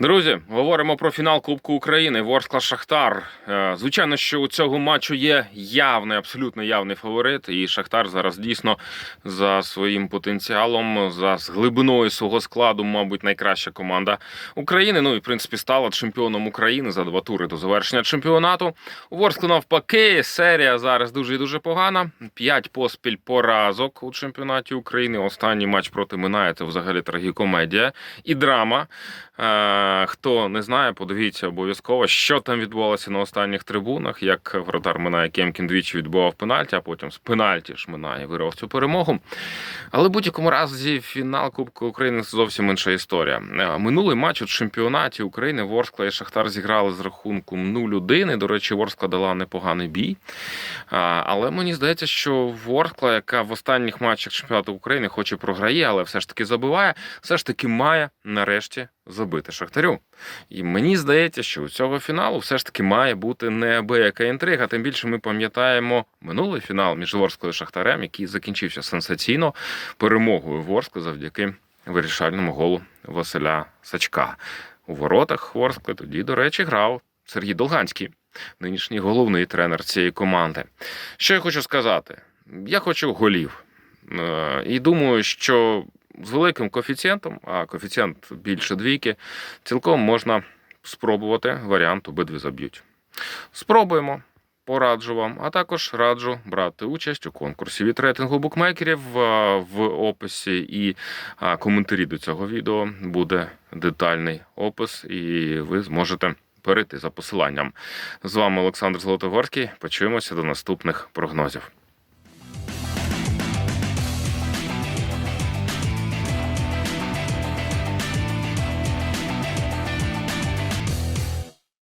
Друзі, говоримо про фінал Кубку України. Ворскла Шахтар. Е, Звичайно, що у цього матчу є явний, абсолютно явний фаворит. І Шахтар зараз дійсно за своїм потенціалом, за глибиною свого складу, мабуть, найкраща команда України. Ну і в принципі стала чемпіоном України за два тури до завершення чемпіонату. У Ворсклу навпаки, серія зараз дуже і дуже погана. П'ять поспіль поразок у чемпіонаті України. Останній матч проти Минає це взагалі трагікомедія і драма. Е, Хто не знає, подивіться обов'язково, що там відбувалося на останніх трибунах. Як вратар Минає Кемкін двічі відбував пенальті, а потім з пенальті ж Минає вирвав цю перемогу. Але в будь-якому разі фінал Кубку України зовсім інша історія. Е, Минулий матч у чемпіонаті України Ворскла і Шахтар зіграли з рахунком 0-1. І, До речі, Ворскла дала непоганий бій. Але мені здається, що Ворскла, яка в останніх матчах чемпіонату України, хоч і програє, але все ж таки забиває, все ж таки має нарешті забити Шахтарю. І мені здається, що у цього фіналу все ж таки має бути неабияка інтрига. Тим більше ми пам'ятаємо минулий фінал між Ворсклою і Шахтарем, який закінчився сенсаційно перемогою Ворскли завдяки вирішальному голу Василя Сачка. У воротах Ворскли тоді, до речі, грав Сергій Долганський, нинішній головний тренер цієї команди. Що я хочу сказати? Я хочу голів. Е, І думаю, що з великим коефіцієнтом, а коефіцієнт більше двійки, цілком можна спробувати варіант обидві заб'ють. Спробуємо. Пораджу вам, а також раджу брати участь у конкурсі від рейтингу букмекерів. В описі і коментарі до цього відео буде детальний опис, і ви зможете перейти за посиланням. З вами Олександр Золотогорський. Почуємося до наступних прогнозів.